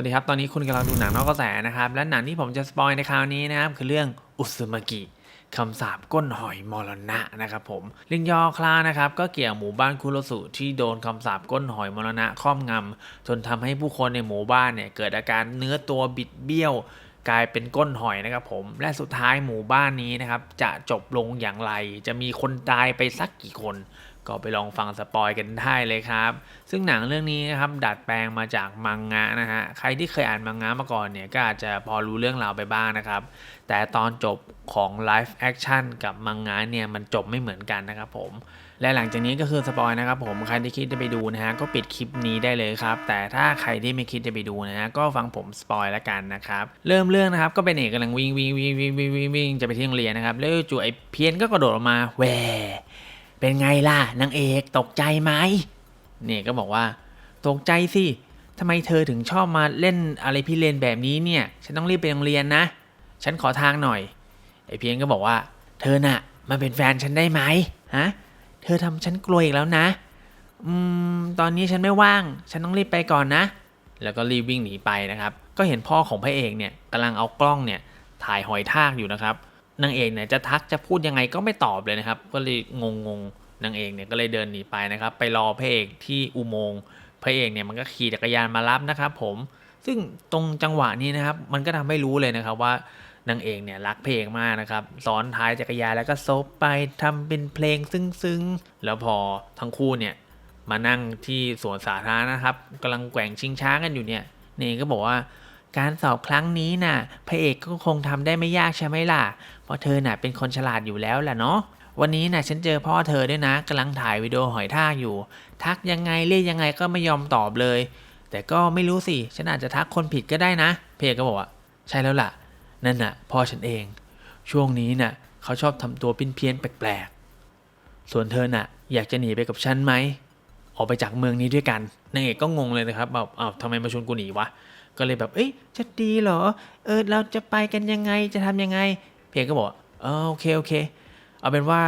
วัสดีครับ ตอนนี้คุณกำลังดูหนังนอกกระแสนะครับ และหนังที่ผมจะสปอยในคราวนี้นะครับ คือเรื่องอุซึมากิคำสาปก้นหอยมรณะนะครับผมเรื่องย่อคลานะครับก็เกี่ยวหมู่บ้านคุโรสุที่โดนคำสาปก้นหอยมรณะครอบงำจนทำให้ผู้คนในหมู่บ้านเนี่ยเกิดอาการเนื้อตัวบิดเบี้ยวกลายเป็นก้นหอยนะครับผม และสุดท้ายหมู่บ้านนี้นะครับ จะจบลงอย่างไร จะมีคนตายไปสักกี่คน ก็ไปลองฟังสปอยกันได้เลยครับ ซึ่งหนังเรื่องนี้นะครับดัดแปลงมาจากมังงะนะฮะใครที่เคยอ่านมังงะมาก่อนเนี่ยก็อาจจะพอรู้เรื่องราวไปบ้างนะครับ แต่ตอนจบของไลฟ์แอคชั่นกับมังงะเนี่ยมันจบไม่เหมือนกันนะครับผมและหลังจากนี้ก็คือสปอยนะครับผมใครที่คิดจะไปดูนะฮะก็ปิดคลิปนี้ได้เลยครับ แต่ถ้าใครที่ไม่คิดจะไปดูนะฮะก็ฟังผมสปอยแล้วกันนะครับเริ่มเรื่องนะครับก็เป็นเอกกำลังวิ่งวิ่งวิ่งวิ่งวิ่งวิ่งวิ่งจะไปที่โรงเรียนนะครับแล้วจู่ไอ้เพี้ยนก็กระโดดออกมาแหว เป็นไงล่ะนางเอกตกใจไหมเนี่ยก็บอกว่า ตกใจสิทำไมเธอถึงชอบมาเล่นอะไรพี่เลนแบบนี้เนี่ย ฉันต้องรีบไปโรงเรียนนะ ฉันขอทางหน่อย ไอเพียงก็บอกว่า เธอน่ะ มาเป็นแฟนฉันได้ไหมฮะ เธอทำฉันกลัวอีกแล้วนะ อืม ตอนนี้ฉันไม่ว่าง ฉันต้องรีบไปก่อนนะ แล้วก็รีบวิ่งหนีไปนะครับ ก็เห็นพ่อของพระเอกเนี่ยกำลังเอากล้องเนี่ยถ่ายหอยทากอยู่นะครับ นางเอกเนี่ยจะทักจะพูดยังไงก็ไม่ตอบเลยนะครับ ก็เลยงงงๆนางเอกเนี่ยก็เลยเดินหนีไปนะครับ ไปรอพระเอกที่อุโมงค์พระเอกเนี่ยมันก็ขี่จักรยานมารับนะครับ ผม ซึ่งตรงจังหวะนี้นะครับ มันก็ทำให้รู้เลยนะครับว่านางเอกเนี่ยรักเพลงมากนะครับซ้อนท้ายจักรยานแล้วก็ซบไปทำเป็นเพลงซึ้งๆ แล้วพอทั้งคู่เนี่ยมานั่งที่สวนสาธารณะนะครับกำลังแกว่งชิงช้ากันอยู่เนี่ยเนก็บอกว่า การสอบครั้งนี้น่ะ พระเอกก็คงทำได้ไม่ยากใช่ไหมล่ะ เพราะเธอน่ะเป็นคนฉลาดอยู่แล้วแหละเนาะ วันนี้น่ะฉันเจอพ่อเธอด้วยนะกำลังถ่ายวิดีโอหอยทากอยู่ ทักยังไงเรียกยังไงก็ไม่ยอมตอบเลย แต่ก็ไม่รู้สิ ฉันอาจจะทักคนผิดก็ได้นะ เพเอกก็บอกว่าใช่แล้วล่ะ นั่นน่ะ พ่อฉันเอง ช่วงนี้น่ะ เขาชอบทำตัวเพี้ยนๆแปลกๆ ส่วนเธอน่ะ อยากจะหนีไปกับฉันไหมออกไปจากเมืองนี้ด้วยกันนางเอกก็งงเลยนะครับแบบอ้าวทำไมมาชวนกูหนีวะ ก็เลยแบบ เอ้ย จะดีเหรอ เออ เราจะไปกันยังไง จะทำยังไง เพลงก็บอกเออโอเคโอเค เอาเป็นว่า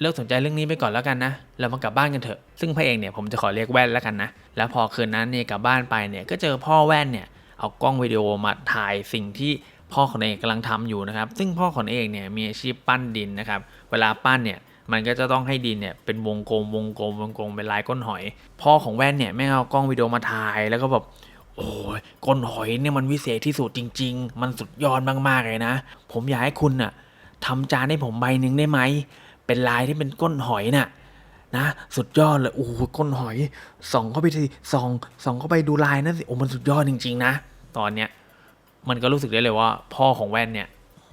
เลิกสนใจเรื่องนี้ไปก่อนแล้วกันนะ เรามากลับบ้านกันเถอะ ซึ่งพระเอกเนี่ยผมจะขอเรียกแว่นแล้วกันนะ แล้วพอคืนนั้นเนี่ยกลับบ้านไปเนี่ยก็เจอพ่อแว่นเนี่ยเอากล้องวิดีโอมาถ่ายสิ่งที่พ่อของเอกกำลังทำอยู่นะครับ ซึ่งพ่อของเอกเนี่ยมีอาชีพปั้นดินนะครับ เวลาปั้นเนี่ยมันก็จะต้องให้ดินเนี่ยเป็นวงกลมวงกลมวงกลมเป็นลายก้นหอย พ่อของแว่นเนี่ยไม่เอากล้องวิดีโอมาถ่ายแล้วก็แบบ โอ้ยก้นหอยเนี่ยมันวิเศษที่สุดจริง ๆ มันสุดยอดมากๆเลยนะ ผมอยากให้คุณน่ะทำจานให้ผมใบหนึ่งได้ไหม เป็นลายที่เป็นก้นหอยน่ะนะ สุดยอดเลยโอ้โหก้นหอยส่องเข้าไปทีส่องส่องเข้าไปดูลายนั่นสิโอ้มันสุดยอดจริง ๆ นะ ตอนเนี้ยมันก็รู้สึกได้เลยว่า พ่อของแว่นเนี่ย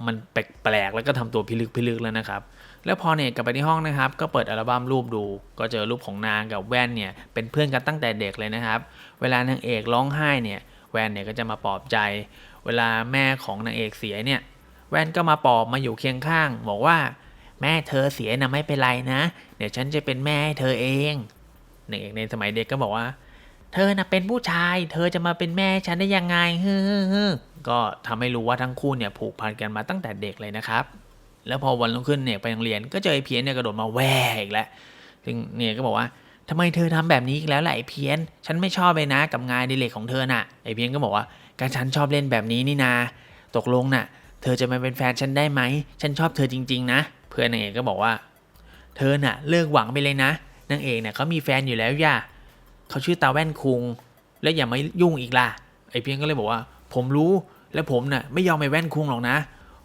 มันแปลกๆแล้วก็ทำตัวพิลึกพิลึกแล้วนะครับ แล้วพอเนี่ยกลับไปที่ห้องนะครับ ก็เปิดอัลบั้มรูปดู ก็เจอรูปของนางกับแว่นเนี่ยเป็นเพื่อนกันตั้งแต่เด็กเลยนะครับ เวลานางเอกร้องไห้เนี่ยแว่นเนี่ยก็จะมาปลอบใจ เวลาแม่ของนางเอกเสียเนี่ยแว่นก็มาปลอบมาอยู่เคียงข้าง บอกว่าแม่เธอเสียนะไม่เป็นไรนะ เดี๋ยวฉันจะเป็นแม่ให้เธอเองนางเอกในสมัยเด็กก็บอกว่า เธอน่ะเป็นผู้ชาย เธอจะมาเป็นแม่ฉันได้ยังไงฮึก็ทำให้รู้ว่าทั้งคู่เนี่ยผูกพันกันมาตั้งแต่เด็กเลยนะครับ แล้วพอวันรุ่งขึ้นเนี่ยไปโรงเรียนก็เจอไอ้เพี้ยนเนี่ยกระโดดมาแหวอีกแล้วซึ่งเนี่ยก็บอกว่าทำไมเธอทำแบบนี้อีกแล้วล่ะไอ้เพี้ยน ฉันไม่ชอบเลยนะกับงานดิเลกของเธอน่ะไอ้เพี้ยนก็บอกว่าการฉันชอบเล่นแบบนี้นี่นา ตกลงน่ะ เธอจะมาเป็นแฟนฉันได้ไหม ฉันชอบเธอจริง ๆ นะ เพื่อนนางเอกก็บอกว่า เธอน่ะ เลิกหวังไปเลยนะนางเอกเนี่ยเขามีแฟนอยู่แล้วย่าเขาชื่อตาแว่นคุง แล้วอย่ามายุ่งอีกล่ะไอ้เพียงก็เลยบอกว่า ผมรู้และผมน่ะไม่ยอมไปแว่นคุงหรอกนะ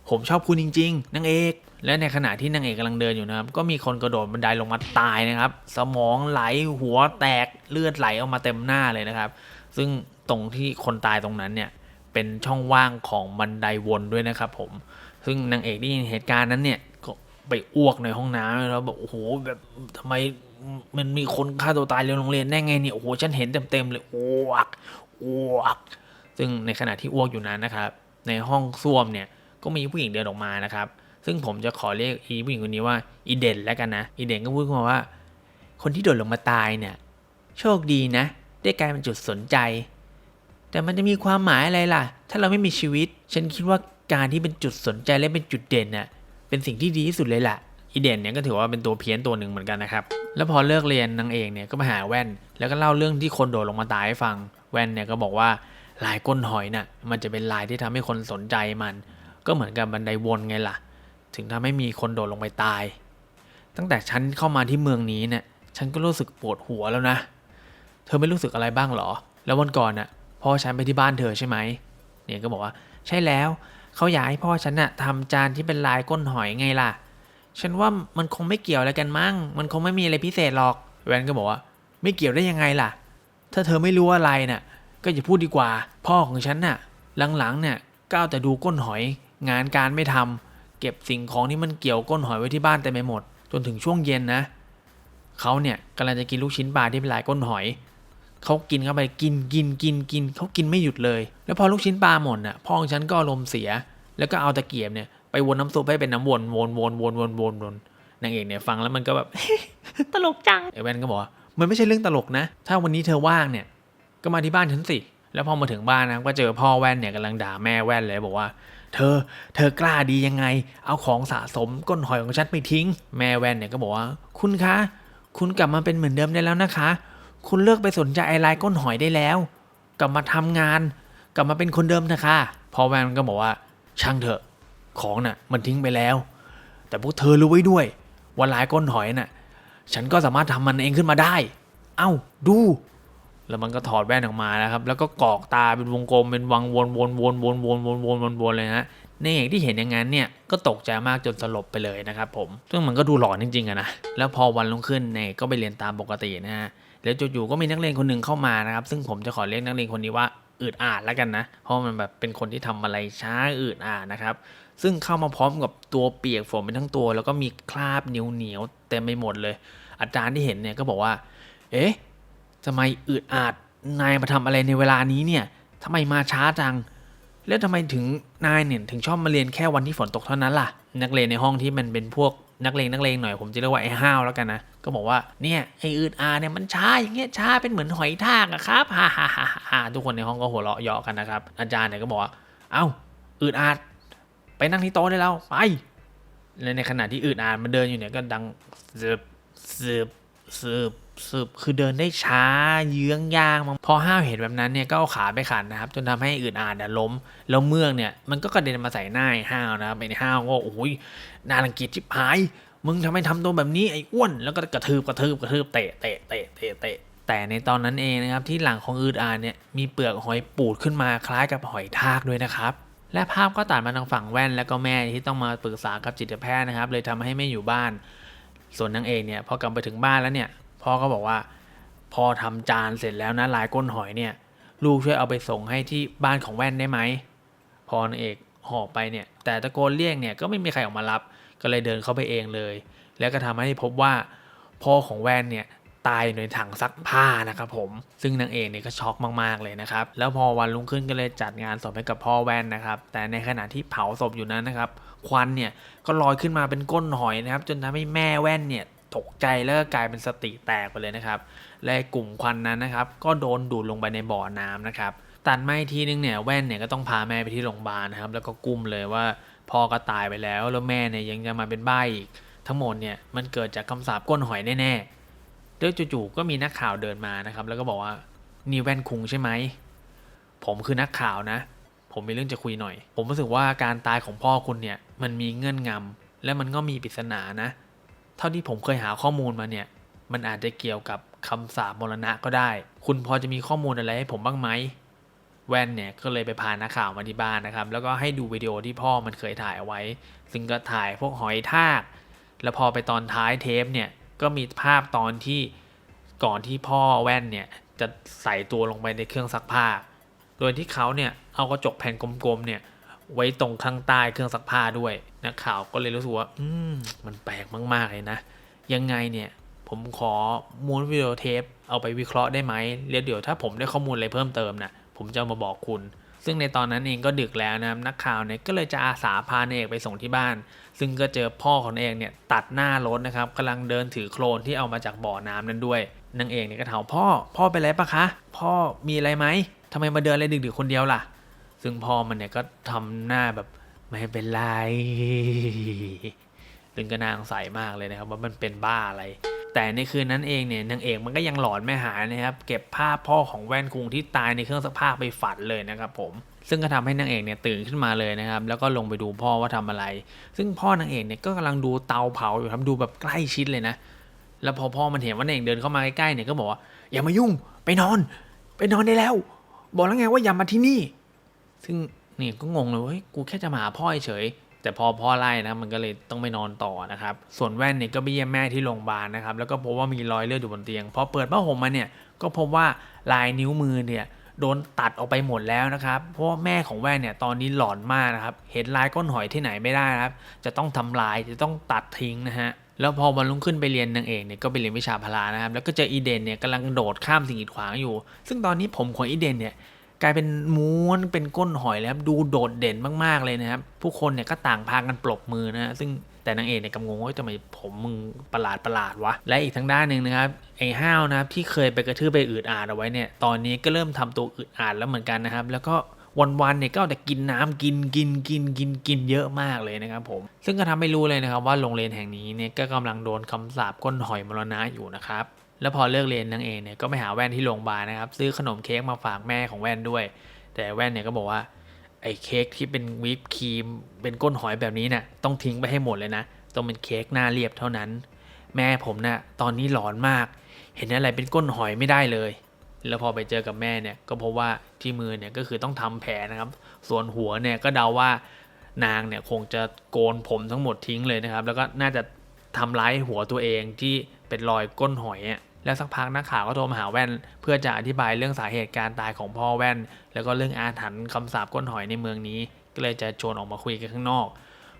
ผมชอบคุณจริงๆนางเอก และในขณะที่นางเอกกำลังเดินอยู่นะครับ ก็มีคนกระโดดบันไดลงมาตายนะครับ สมองไหลหัวแตกเลือดไหลออกมาเต็มหน้าเลยนะครับ ซึ่งตรงที่คนตายตรงนั้นเนี่ยเป็นช่องว่างของบันไดวนด้วยนะครับ ผม ซึ่งนางเอกได้ยินเหตุการณ์นั้นเนี่ยก็ไปอ้วกในห้องน้ำแล้วบอกโอ้โหแบบทำไมมันมีคนฆ่าตัวตายในโรงเรียนได้ไงเนี่ยโอ้โหฉันเห็นเต็มๆเลยอ้วกอ้วก ซึ่งในขณะที่อ้วกอยู่นั้นนะครับ ในห้องส้วมเนี่ย ก็มีผู้หญิงเดินออกมานะครับ ซึ่งผมจะขอเรียกอีผู้หญิงคนนี้ว่าอีเด่นแล้วกันนะอีเด่นก็พูดขึ้นมาว่า คนที่โดดลงมาตายเนี่ย โชคดีนะ ได้กลายเป็นจุดสนใจ แต่มันจะมีความหมายอะไรล่ะ ถ้าเราไม่มีชีวิต ฉันคิดว่าการที่เป็นจุดสนใจและเป็นจุดเด่นน่ะเป็นสิ่งที่ดีที่สุดเลยล่ะอีเด่นเนี่ยก็ถือว่าเป็นตัวเพี้ยนตัวหนึ่งเหมือนกันนะครับ แล้วพอเลิกเรียนนางเอกเนี่ยก็มาหาแว่น แล้วก็เล่าเรื่องที่คนโดดลงมาตายให้ฟัง แว่นเนี่ยก็บอกว่าลายก้นหอยน่ะมันจะเป็นลายที่ทำให้คนสนใจมัน ก็เหมือนกับบันไดวนไงล่ะ ถึงทำให้มีคนโดดลงไปตาย ตั้งแต่ฉันเข้ามาที่เมืองนี้เนี่ยฉันก็รู้สึกปวดหัวแล้วนะ เธอไม่รู้สึกอะไรบ้างหรอ แล้ววันก่อนน่ะพ่อฉันไปที่บ้านเธอใช่ไหมเนี่ยก็บอกว่า ใช่แล้วเขาอยากให้พ่อฉันน่ะทำจานที่เป็นลายก้นหอยไงล่ะ ฉันว่ามันคงไม่เกี่ยวอะไรกันมั้งมันคงไม่มีอะไรพิเศษหรอกแวนก็บอกว่า ไม่เกี่ยวได้ยังไงล่ะ ถ้าเธอไม่รู้อะไรน่ะก็อย่าพูดดีกว่า พ่อของฉันน่ะหลังๆเนี่ยก้าวแต่ดูก้นหอย งานการไม่ทำเก็บสิ่งของที่มันเกี่ยวก้นหอยไว้ที่บ้านเต็มไปหมด จนถึงช่วงเย็นนะเขาเนี่ยกำลังจะกินลูกชิ้นปลาที่เป็นลายก้นหอยเขากินเข้าไปกินกินกินกินเขากินไม่หยุดเลย แล้วพอลูกชิ้นปลาหมดน่ะพ่อของฉันก็อารมณ์เสีย แล้วก็เอาตะเกียบเนี่ยไปวนน้ำซุปให้เป็นน้ำวนวนวนวนวนวนวนนางเอกเนี่ยฟังแล้วมันก็แบบตลกจังไอ้แว่นก็บอกว่ามันไม่ใช่เรื่องตลกนะ ถ้าวันนี้เธอว่างเนี่ยก็มาที่บ้านฉันสิ แล้วพอมาถึงบ้านนะก็เจอพ่อแว่นเนี่ยกำลังด่าแม่แว่นเลยบอกว่า เธอ เธอกล้าดียังไง เอาของสะสมก้นหอยของฉันไปทิ้ง แม่แวนเนี่ยก็บอกว่า คุณคะ คุณกลับมาเป็นเหมือนเดิมได้แล้วนะคะ คุณเลิกไปสนใจไอลายก้นหอยได้แล้ว กลับมาทำงาน กลับมาเป็นคนเดิมนะคะพอแวนก็บอกว่า ช่างเถอะ ของน่ะ มันทิ้งไปแล้ว แต่พวกเธอรู้ไว้ด้วยว่าลายก้นหอยน่ะ ฉันก็สามารถทำมันเองขึ้นมาได้ เอ้า ดู แล้วมันก็ถอดแว่นออกมานะครับ แล้วก็กอกตาเป็นวงกลมเป็นวังวนวนวนวนวนวนวนวนวนเลยนะในเอกที่เห็นอย่างนั้นเนี่ยก็ตกใจมากจนสลบไปเลยนะครับผมซึ่งมันก็ดูหลอนจริงๆอะนะแล้วพอวันรุ่งขึ้นเนี่ยก็ไปเรียนตามปกตินะฮะแล้วจู่ๆก็มีนักเรียนคนหนึ่งเข้ามานะครับ ซึ่งผมจะขอเรียกนักเรียนคนนี้ว่าอืดอาดแล้วกันนะ เพราะมันแบบเป็นคนที่ทำอะไรช้าอืดอาดนะครับ ซึ่งเข้ามาพร้อมกับตัวเปียกฝนเป็นทั้งตัว แล้วก็มีคราบเหนียวเหนียวๆเต็มไปหมดเลย อาจารย์ที่เห็นเนี่ยก็บอกว่า เอ๊ะ ทำไมอืดอาดนายมาทำอะไรในเวลานี้เนี่ยทำไมมาช้าจัง แล้วทำไมถึงนายเนี่ยถึงชอบมาเรียนแค่วันที่ฝนตกเท่านั้นล่ะ นักเรียนในห้องที่มันเป็นพวกนักเลงนักเลงหน่อยผมจะเรียกว่าไอ้ห้าวแล้วกันนะ ก็บอกว่าเนี่ยไอ้อืดอาเนี่ยมันช้าอย่างเงี้ยช้าเป็นเหมือนหอยทากอะครับฮ่าฮ่าฮ่าฮ่าทุกคนในห้องก็หัวเราะเยาะกันนะครับอาจารย์เนี่ยก็บอกว่าเอ้าอืดอาดไปนั่งที่โต๊ะได้แล้วไปแล้วในขณะที่อืดอาดมันเดินอยู่เนี่ยก็ดังสืบสืบสืบ สืบคือเดินได้ช้าเยื้องยางพอห้าวเห็นแบบนั้นเนี่ยก็เอาขาไปขันนะครับ จนทำให้อืดอาดล้ม แล้วเมือกเนี่ยมันก็กระเด็นมาใส่หน้าห้าวนะครับไอ้ห้าวก็โอ้ยน่ารังเกียจชิบหาย มึงทำไมทำตัวแบบนี้ไอ้อ้วนแล้วก็กระทืบกระทืบกระทืบเตะเตะเตะเตะเตะแต่ในตอนนั้นเองนะครับที่หลังของอืดอาดเนี่ยมีเปลือกหอยปูดขึ้นมาคล้ายกับหอยทากด้วยนะครับและภาพก็ตัดมาทางฝั่งแว่นแล้วก็แม่ที่ต้องมาปรึกษากับจิตแพทย์นะครับ เลยทำให้ไม่อยู่บ้าน ส่วนนางเอกเนี่ยพอกลับไปถึงบ้านแล้วเนี่ย พ่อก็บอกว่า พอทำจานเสร็จแล้วนะลายก้นหอยเนี่ย ลูกช่วยเอาไปส่งให้ที่บ้านของแว่นได้ไหมพอนางเอกหอบไปเนี่ย แต่ตะโกนเรียกเนี่ยก็ไม่มีใครออกมารับ ก็เลยเดินเข้าไปเองเลย แล้วก็ทำให้พบว่า พ่อของแว่นเนี่ยตายในถังซักผ้านะครับผม ซึ่งนางเอกเนี่ยก็ช็อกมากๆเลยนะครับ แล้วพอวันรุ่งขึ้นก็เลยจัดงานศพให้กับพ่อแว่นนะครับ แต่ในขณะที่เผาศพอยู่นั้นนะครับ ควันเนี่ยก็ลอยขึ้นมาเป็นก้นหอยนะครับ จนทำให้แม่แว่นเนี่ย ตกใจแล้วก็กลายเป็นสติแตกไปเลยนะครับ และกลุ่มควันนั้นนะครับ ก็โดนดูดลงไปในบ่อน้ำนะครับตัดมาอีกทีนึงเนี่ยแว่นเนี่ยก็ต้องพาแม่ไปที่โรงพยาบาลนะครับ แล้วก็กุ้มเลยว่าพ่อก็ตายไปแล้วแล้วแม่เนี่ยยังจะมาเป็นใบ้อีก ทั้งหมดเนี่ยมันเกิดจากคำสาปก้นหอยแน่ๆแล้วจู่ๆก็มีนักข่าวเดินมานะครับ แล้วก็บอกว่านี่แว่นคุงใช่ไหมผมคือนักข่าวนะ ผมมีเรื่องจะคุยหน่อย ผมรู้สึกว่าการตายของพ่อคุณเนี่ยมันมีเงื่อนงำและมันก็มีปริศนานะ ท่าที่ผมเคยหาข้อมูลมาเนี่ย มันอาจจะเกี่ยวกับคำสาปมรณะก็ได้ คุณพอจะมีข้อมูลอะไรให้ผมบ้างไหม แว่นเนี่ยก็เลยไปพานักข่าวมาที่บ้านนะครับ แล้วก็ให้ดูวิดีโอที่พ่อมันเคยถ่ายเอาไว้ ซึ่งก็ถ่ายพวกหอยทาก แล้วพอไปตอนท้ายเทปเนี่ย ก็มีภาพตอนที่ก่อนที่พ่อแว่นเนี่ยจะใส่ตัวลงไปในเครื่องซักผ้า โดยที่เขาเนี่ยเอากระจกแผ่นกลมๆเนี่ย ไว้ตรงข้างใต้เครื่องซักผ้าด้วยนักข่าวก็เลยรู้สึกว่า อืมมันแปลกมาก ๆ เลยนะ ยังไงเนี่ย ผมขอม้วนวิดีโอเทปเอาไปวิเคราะห์ได้ไหมแล้วเดี๋ยวถ้าผมได้ข้อมูลอะไรเพิ่มเติมนะผมจะมาบอกคุณ ซึ่งในตอนนั้นเองก็ดึกแล้วนะครับนักข่าวเนี่ยก็เลยจะอาสาพาเอกไปส่งที่บ้าน ซึ่งก็เจอพ่อของเอกเนี่ยตัดหน้ารถนะครับกำลังเดินถือโคลนที่เอามาจากบ่อน้ำนั้นด้วยนางเอกเนี่ยก็ถามพ่อ พ่อเป็นไรปะคะ พ่อมีอะไรไหมทำไมมาเดินอะไรดึกๆคนเดียวล่ะ ซึ่งพ่อมันเนี่ยก็ทำหน้าแบบไม่เป็นไรซึ่งก็นาสงสัยมากเลยนะครับว่ามันเป็นบ้าอะไร แต่ในคืนนั้นเองเนี่ยนางเอกมันก็ยังหลอนไม่หายนะครับ เก็บภาพพ่อของแว่นคุงที่ตายในเครื่องซักผ้าไปฝันเลยนะครับผมซึ่งก็ทำให้นางเอกเนี่ยตื่นขึ้นมาเลยนะครับ แล้วก็ลงไปดูพ่อว่าทำอะไร ซึ่งพ่อนางเอกเนี่ยก็กำลังดูเตาเผาอยู่ครับดูแบบใกล้ชิดเลยนะ แล้วพอพ่อมันเห็นว่านางเอกเดินเข้ามาใกล้ๆเนี่ยก็บอกว่าอย่ามายุ่งไปนอน ไปนอนได้แล้ว บอกแล้วไงว่าอย่ามาที่นี่ ซึ่งนี่ก็งงเลยว่าเฮ้ยกูแค่จะมาหาพ่อเฉยๆแต่พอพ่อไล่นะมันก็เลยต้องไปนอนต่อนะครับ ส่วนแว่นเนี่ยก็ไปเยี่ยมแม่ที่โรงพยาบาลนะครับ แล้วก็พบว่ามีรอยเลือดอยู่บนเตียง พอเปิดผ้าห่มมาเนี่ยก็พบว่าลายนิ้วมือเนี่ยโดนตัดออกไปหมดแล้วนะครับ เพราะว่าแม่ของแว่นเนี่ยตอนนี้หลอนมากนะครับ เห็นลายก้นหอยที่ไหนไม่ได้นะครับ จะต้องทำลาย จะต้องตัดทิ้งนะฮะ แล้วพอวันรุ่งขึ้นไปเรียนนางเอกเนี่ยก็ไปเรียนวิชาพละนะครับ แล้วก็เจออีเดนเนี่ยกำลังโดดข้ามสิ่งกีดขวางอยู่ ซึ่งตอนนี้ผมของอีเดนเนี่ย กลายเป็นม้วนเป็นก้นหอยแล้วครับดูโดดเด่นมากๆเลยนะครับ ผู้คนเนี่ยก็ต่างพากันปรบมือนะฮะซึ่งแต่นางเอกเนี่ยกำงงว่าทำไมผมมึงประหลาดประหลาดวะ และอีกทางด้านหนึ่งนะครับไอ้ห้าวนะครับที่เคยไปกระทืบไปอืดอาดเอาไว้เนี่ยตอนนี้ก็เริ่มทำตัวอืดอาดแล้วเหมือนกันนะครับ แล้วก็วันๆเนี่ยก็เอาแต่กินน้ำกินกินกินกินกินเยอะมากเลยนะครับผม ซึ่งก็ทำให้รู้เลยนะครับว่าโรงเรียนแห่งนี้เนี่ยก็กำลังโดนคำสาปก้นหอยมรณะอยู่นะครับ แล้วพอเลิกเรียนนางเอกเนี่ยก็ไปหาแว่นที่โรงพยาบาลนะครับ ซื้อขนมเค้กมาฝากแม่ของแว่นด้วย แต่แว่นเนี่ยก็บอกว่าไอ้เค้กที่เป็นวิปครีม เป็นก้นหอยแบบนี้เนี่ยต้องทิ้งไปให้หมดเลยนะต้องเป็นเค้กหน้าเรียบเท่านั้น แม่ผมนะ่ะตอนนี้หลอนมาก เห็นอะไรเป็นก้นหอยไม่ได้เลย แล้วพอไปเจอกับแม่เนี่ยก็พบว่าที่มือเนี่ยก็คือต้องทำแผลนะครับ ส่วนหัวเนี่ยก็เดาว่านางเนี่ยคงจะโกนผมทั้งหมดทิ้งเลยนะครับ แล้วก็น่าจะทำร้ายหัวตัวเองที่เป็นรอยก้นหอยอะ แล้วสักพักนักข่าวก็โทรมาหาแว่น เพื่อจะอธิบายเรื่องสาเหตุการตายของพ่อแว่น แล้วก็เรื่องอาถรรพ์คำสาปก้นหอยในเมืองนี้ ก็เลยจะชวนออกมาคุยกันข้างนอก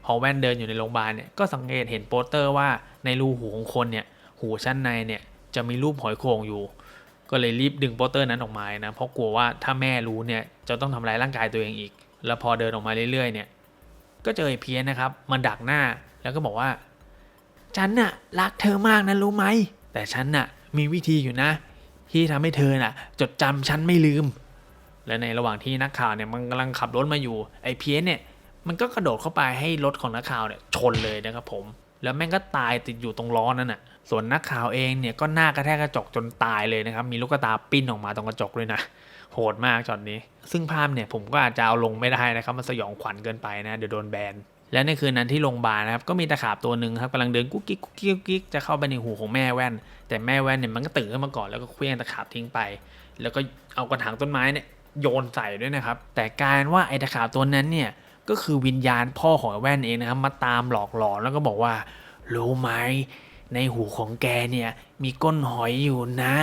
พอแว่นเดินอยู่ในโรงพยาบาลเนี่ยก็สังเกตเห็นโปสเตอร์ว่าในรูหูของคนเนี่ยหูชั้นในเนี่ยจะมีรูปหอยโข่งอยู่ ก็เลยรีบดึงโปสเตอร์นั้นออกมานะเพราะกลัวว่าถ้าแม่รู้เนี่ยจะต้องทำร้ายร่างกายตัวเองอีก แล้วพอเดินออกมาเรื่อยๆเนี่ยก็เจอไอ้เพี้ยนนะครับมันดักหน้าแล้วก็บอกว่า ฉันน่ะรักเธอมากนะรู้ไหมแต่ฉันน่ะ มีวิธีอยู่นะ ที่ทำให้เธอน่ะ จดจำฉันไม่ลืม และในระหว่างที่นักข่าวเนี่ยมันกำลังขับรถมาอยู่ไอ้เพี้ยนเนี่ยมันก็กระโดดเข้าไปให้รถของนักข่าวเนี่ยชนเลยนะครับผม แล้วแม่งก็ตายติดอยู่ตรงล้อนั่นน่ะ ส่วนนักข่าวเองเนี่ยก็หน้ากระแทกกระจกจนตายเลยนะครับ มีลูกตาปิ้นออกมาตรงกระจกด้วยนะ โหดมากช็อตนี้ ซึ่งภาพเนี่ยผมก็อาจจะเอาลงไม่ได้นะครับ มันสยองขวัญเกินไปนะ เดี๋ยวโดนแบน และในคืนนั้นที่โรงพยาบาลนะครับ ก็มีตะขาบตัวหนึ่งครับกำลังเดินกุ๊กกิ๊กกุ๊กกิ๊กกุ๊กกิ๊กจะเข้าไปในหูของแม่แว่น แต่แม่แว่นเนี่ยมันก็ตื่นขึ้นมาก่อนแล้วก็เคลื่องตะขาบทิ้งไป แล้วก็เอากระถางต้นไม้เนี่ยโยนใส่ด้วยนะครับ แต่กลารว่าไอ้ตะขาบตัวนั้นเนี่ยก็คือวิญญาณพ่อของแว่นเองนะครับ มาตามหลอกหลอนแล้วก็บอกว่ารู้ไหมในหูของแกเนี่ยมีก้นหอยอยู่นะ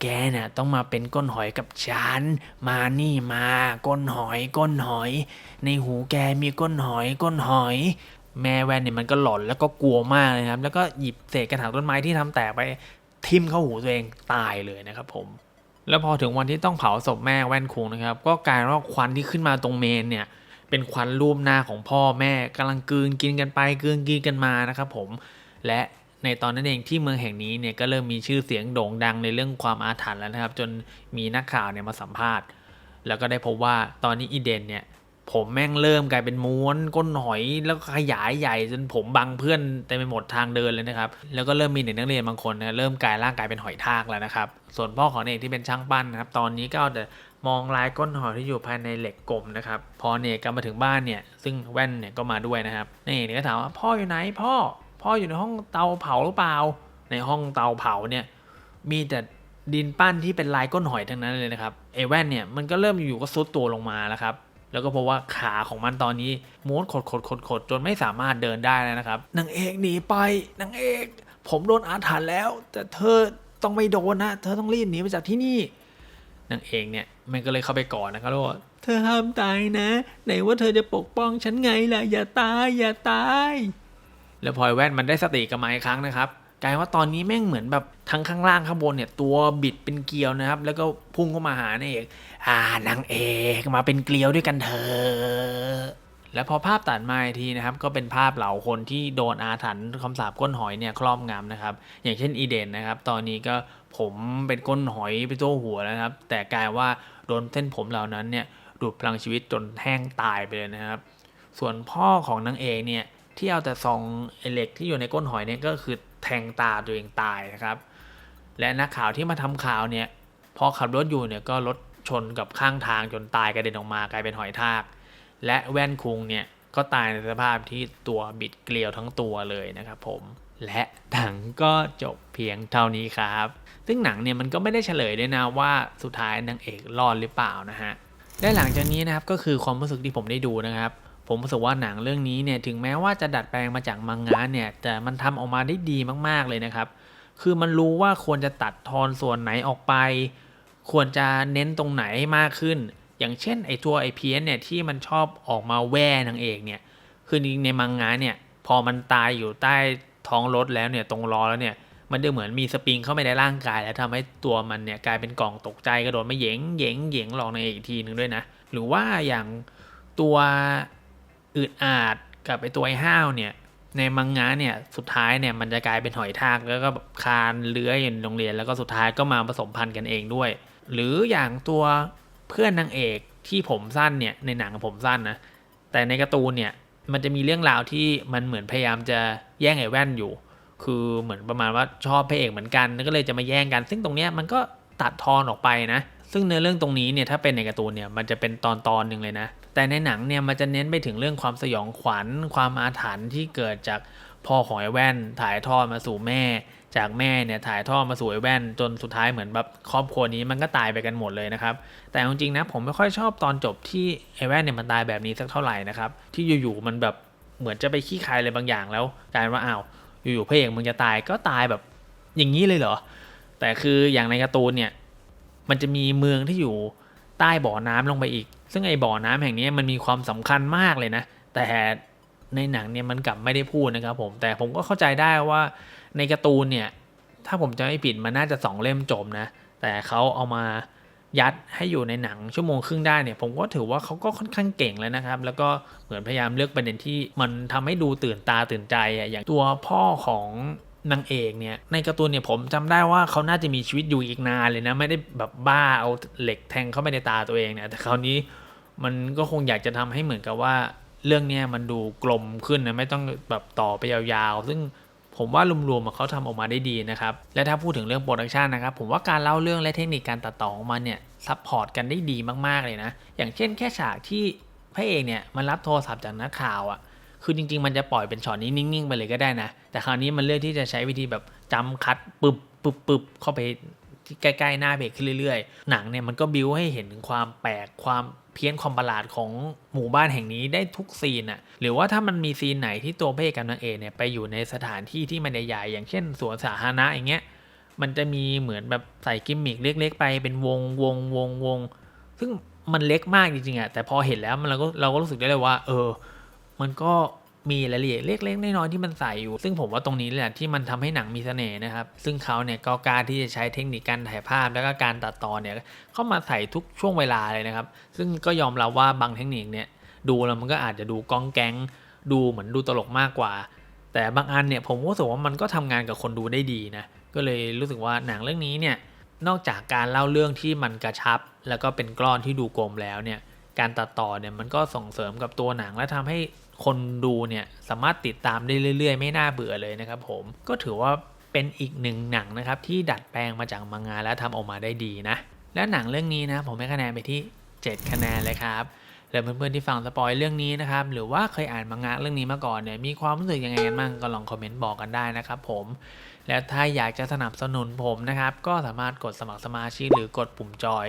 แกน่ะต้องมาเป็นก้นหอยกับฉัน มานี่มาก้นหอยก้นหอย ในหูแกมีก้นหอยก้นหอย แม่แว่นเนี่ยมันก็หลอนแล้วก็กลัวมากเลยครับ แล้วก็หยิบเศษกระถางต้นไม้ที่ทำแตกไป ทิ่มเข้าหูตัวเองตายเลยนะครับผม แล้วพอถึงวันที่ต้องเผาศพแม่แว่นคุงนะครับ ก็กลายเป็นว่าควันที่ขึ้นมาตรงเมนเนี่ยเป็นควันรูปหน้าของพ่อแม่กำลังกืนกินกันไปกืนกินกันมานะครับผมและในตอนนั้นเองที่เมืองแห่งนี้เนี่ยก็เริ่มมีชื่อเสียงโด่งดังในเรื่องความอาถรรพ์แล้วนะครับ จนมีนักข่าวเนี่ยมาสัมภาษณ์ แล้วก็ได้พบว่าตอนนี้อีเดนเนี่ย ผมแม่งเริ่มกลายเป็นม้วนก้นหอยแล้วขยายใหญ่จนผมบังเพื่อนเต็มไปหมดทางเดินเลยนะครับ แล้วก็เริ่มมีเด็กนักเรียนบางคนนะเริ่มกลายร่างกายเป็นหอยทากแล้วนะครับ ส่วนพ่อของเอกที่เป็นช่างปั้นนะครับ ตอนนี้ก็เอาแต่มองลายก้นหอยที่อยู่ภายในเหล็กกลมนะครับ พอเนี่ยกลับมาถึงบ้านเนี่ย ซึ่งแว่นเนี่ยก็มาด้วยนะครับนี่เนี่ยก็ถามว่าพ่ออยู่ไหนพ่อ พ่ออยู่ในห้องเตาเผาหรือเปล่า ในห้องเตาเผาเนี่ยมีแต่ดินปั้นที่เป็นลายก้นหอยทั้งนั้นเลยนะครับไอ้แว่นเนี่ยมันก็เริ่มอยู่ก็ซุดตัวลงมาแล้วครับ แล้วก็พบว่าขาของมันตอนนี้ม้วนขดขดขดขดจนไม่สามารถเดินได้แล้วนะครับนางเอกหนีไปนางเอก ผมโดนอาถรรพ์แล้ว แต่เธอต้องไม่โดนนะ เธอต้องรีบหนีไปจากที่นี่นางเอกเนี่ยมันก็เลยเข้าไปก่อนนะครับแล้วว่าเธอห้ามตายนะ ไหนว่าเธอจะปกป้องฉันไงล่ะอย่าตายอย่าตาย แล้วพลอยแว่นมันได้สติกับมาอีกครั้งนะครับ กลายว่าตอนนี้แม่งเหมือนแบบทั้งข้างล่างข้างบนเนี่ยตัวบิดเป็นเกลียวนะครับ แล้วก็พุ่งเข้ามาหานางเอก อ่านางเอกมาเป็นเกลียวด้วยกันเถอะแล้วพอภาพตัดมาทีนะครับ ก็เป็นภาพเหล่าคนที่โดนอาถรรพ์คำสาปก้นหอยเนี่ยครอบงำนะครับ อย่างเช่นอีเดนนะครับ ตอนนี้ก็ผมเป็นก้นหอยไปตัวหัวแล้วครับ แต่กลายว่าโดนเส้นผมเหล่านั้นเนี่ยดูดพลังชีวิตจนแห้งตายไปเลยนะครับ ส่วนพ่อของนางเอกเนี่ยที่เอาแต่ซองไอเหล็กที่อยู่ในก้นหอยเนี่ยก็คือ แทงตาตัวเองตายนะครับ และนักข่าวที่มาทำข่าวเนี่ยพอขับรถอยู่เนี่ยก็รถชนกับข้างทางจนตายกระเด็นออกมากลายเป็นหอยทาก และแว่นคุงเนี่ยก็ตายในสภาพที่ตัวบิดเกลียวทั้งตัวเลยนะครับผมและหนังก็จบเพียงเท่านี้ครับ ซึ่งหนังเนี่ยมันก็ไม่ได้เฉลยด้วยนะว่าสุดท้ายนางเอกรอดหรือเปล่านะฮะ และหลังจากนี้นะครับก็คือความรู้สึกที่ผมได้ดูนะครับ ผมรู้สึกว่าหนังเรื่องนี้เนี่ยถึงแม้ว่าจะดัดแปลงมาจากมังงะเนี่ยแต่มันทำออกมาได้ดีมากๆเลยนะครับ คือมันรู้ว่าควรจะตัดทอนส่วนไหนออกไป ควรจะเน้นตรงไหนให้มากขึ้น อย่างเช่นไอ้ตัวไอเพียนเนี่ยที่มันชอบออกมาแว่นางเอกเนี่ยคือจริงในมังงะเนี่ยพอมันตายอยู่ใต้ท้องรถแล้วเนี่ยตรงล้อแล้วเนี่ยมันจะเหมือนมีสปริงเข้าไปในร่างกาย แล้วทำให้ตัวมันเนี่ยกลายเป็นกล่องตกใจกระโดดมาเหยงเหยงเหยงหลอกนางเอกอีกทีหนึ่งด้วยนะหรือว่าอย่างตัว อึดอาดกับไอตัวไอห้าวเนี่ย ในมังงะเนี่ยสุดท้ายเนี่ยมันจะกลายเป็นหอยทากแล้วก็แบบคานเลื้อยอยู่โรงเรียนแล้วก็สุดท้ายก็มาผสมพันธุ์กันเองด้วย หรืออย่างตัวเพื่อนนางเอกที่ผมสั้นเนี่ยในหนังผมสั้นนะแต่ในการ์ตูนเนี่ยมันจะมีเรื่องราวที่มันเหมือนพยายามจะแย่งไอ้แว่นอยู่ คือเหมือนประมาณว่าชอบพระเอกเหมือนกันก็เลยจะมาแย่งกัน ซึ่งตรงเนี้ยมันก็ตัดทอนออกไปนะ ซึ่งเนื้อเรื่องตรงนี้เนี่ยถ้าเป็นในการ์ตูนเนี่ยมันจะเป็นตอนตอนหนึ่งเลยนะ แต่ในหนังเนี่ยมันจะเน้นไปถึงเรื่องความสยองขวัญ ความอาถรรพ์ที่เกิดจากพ่อของไอ้แว่น ถ่ายทอดมาสู่แม่ จากแม่เนี่ยถ่ายทอดมาสู่ไอ้แว่น จนสุดท้ายเหมือนแบบครอบครัวนี้มันก็ตายไปกันหมดเลยนะครับ แต่จริงๆนะผมไม่ค่อยชอบตอนจบที่ไอ้แว่นเนี่ยมันตายแบบนี้สักเท่าไหร่นะครับที่อยู่ๆมันแบบเหมือนจะไปขี้คายอะไรบางอย่างแล้วกลายว่าอ้าวอยู่ๆพระเอกมึงจะตายก็ตายแบบอย่างนี้เลยเหรอแต่คืออย่างในการ์ตูนเนี่ยมันจะมีเมืองที่อยู่ใต้บ่อน้ำลงไปอีก ซึ่งไอ้บ่อน้ำแห่งนี้มันมีความสำคัญมากเลยนะ แต่ในหนังเนี่ยมันกลับไม่ได้พูดนะครับผม แต่ผมก็เข้าใจได้ว่าในการ์ตูนเนี่ย ถ้าผมจะไม่ผิดมันน่าจะสองเล่มจบนะ แต่เขาเอามายัดให้อยู่ในหนังชั่วโมงครึ่งได้เนี่ย ผมก็ถือว่าเขาก็ค่อนข้างเก่งแล้วนะครับ แล้วก็เหมือนพยายามเลือกประเด็นที่มันทำให้ดูตื่นตาตื่นใจอะอย่างตัวพ่อของนางเอกเนี่ยในการ์ตูนเนี่ยผมจำได้ว่าเขาน่าจะมีชีวิตอยู่อีกนานเลยนะ ไม่ได้แบบบ้าเอาเหล็กแทงเข้าไปในตาตัวเองเนี่ยแต่คราวนี้ มันก็คงอยากจะทำให้เหมือนกับว่า เรื่องเนี้ยมันดูกลมขึ้นนะไม่ต้องแบบต่อไปยาวๆ ซึ่งผมว่ารวมๆเขาทำออกมาได้ดีนะครับ และถ้าพูดถึงเรื่องโปรดักชันนะครับ ผมว่าการเล่าเรื่องและเทคนิคการตัดต่อของมันเนี่ยซัพพอร์ตกันได้ดีมากๆเลยนะ อย่างเช่นแค่ฉากที่พระเอกเนี่ยมันรับโทรศัพท์จากนักข่าวอะ่ะ คือจริง ๆ มันจะปล่อยเป็นช็อตนี้นิ่งๆ ไปเลยก็ได้นะ แต่คราวนี้มันเลือกที่จะใช้วิธีแบบจำคัดปึบปึบปึบเข้าไป ใกล้ๆหน้าเบรกขึ้นเรื่อยๆ หนังเนี่ยมันก็บิวให้เห็นถึงความแปลกความเพี้ยนความประหลาดของหมู่บ้านแห่งนี้ได้ทุกซีนอะหรือว่าถ้ามันมีซีนไหนที่ตัวพระเอกกับนางเอกเนี่ยไปอยู่ในสถานที่ที่มันใหญ่ๆอย่างเช่นสวนสาธารณะอย่างเงี้ยมันจะมีเหมือนแบบใส่กิมมิกเล็กๆ ไปเป็นวงวงวงวง ซึ่งมันเล็กมากจริงๆอะแต่พอเห็นแล้วมันเราก็เราก็รู้สึกได้เลยว่า เออ มันก็ มีรายละเอียดเล็กๆน้อยๆที่มันใส่อยู่ ซึ่งผมว่าตรงนี้แหละที่มันทำให้หนังมีเสน่ห์นะครับ ซึ่งเขาเนี่ยก็กล้ารที่จะใช้เทคนิคการถ่ายภาพแล้วก็การตัดต่อเนี่ยเข้ามาใส่ทุกช่วงเวลาเลยนะครับ ซึ่งก็ยอมรับว่าบางเทคนิคเนี่ยดูแล้วมันก็อาจจะดูก้องแก๊ง ดูเหมือนดูตลกมากกว่า แต่บางอันเนี่ยผมก็รู้สึกว่ามันก็ทำงานกับคนดูได้ดีนะก็เลยรู้สึกว่าหนังเรื่องนี้เนี่ยนอกจากการเล่าเรื่องที่มันกระชับ แล้วก็เป็นกล้อนที่ดูกลมแล้วเนี่ยการตัดต่อเนี่ยมันก็ส่งเสริมกับตัวหนังและทำให้ คนดูเนี่ยสามารถติดตามได้เรื่อยๆ ไม่น่าเบื่อเลยนะครับผมก็ถือว่าเป็นอีกหนึ่งหนังนะครับที่ดัดแปลงมาจากมังงะและทำออกมาได้ดีนะ และหนังเรื่องนี้นะผมให้คะแนนไปที่ 7 คะแนนเลยครับแล้วเพื่อนๆที่ฟังสปอยเรื่องนี้นะครับหรือว่าเคยอ่านมังงะเรื่องนี้มาก่อนเนี่ยมีความรู้สึกยังไงกันบ้างก็ลองคอมเมนต์บอกกันได้นะครับผมแล้วถ้าอยากจะสนับสนุนผมนะครับก็สามารถกดสมัครสมาชิกหรือกดปุ่มจอย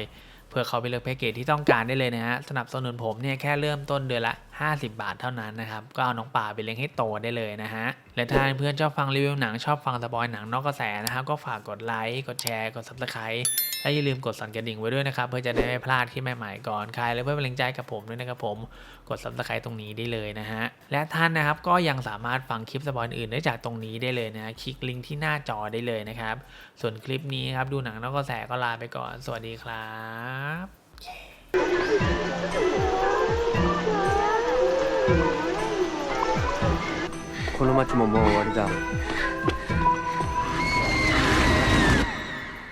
เพื่อเขาไปเลือกแพ็กเกจที่ต้องการได้เลยนะฮะสนับสนุนผมเนี่ยแค่เริ่มต้นเดือนละ 50 บาทเท่านั้นนะครับ ก็เอาน้องป่าไปเลี้ยงให้โตได้เลยนะฮะ และถ้าเพื่อนชอบฟังรีวิวหนังชอบฟังสปอยหนังนอกกระแสนะครับ ก็ฝากกดไลค์ กดแชร์ กด subscribe และอย่าลืมกดสั่นกระดิ่งไว้ด้วยนะครับ เพื่อจะได้ไม่พลาดที่ใหม่ๆก่อนใคร และเพื่อเป็นแรงใจกับผมด้วยนะครับผม กด subscribe ตรงนี้ได้เลยนะฮะ และท่านนะครับก็ยังสามารถฟังคลิปสปอยอื่นได้จากตรงนี้ได้เลยนะคลิกลิงก์ที่หน้าจอได้เลยนะครับ ส่วนคลิปนี้ครับดูหนังนอกกระแสก็ลาไปก่อน สวัสดีครับ この町ももう終わりだ。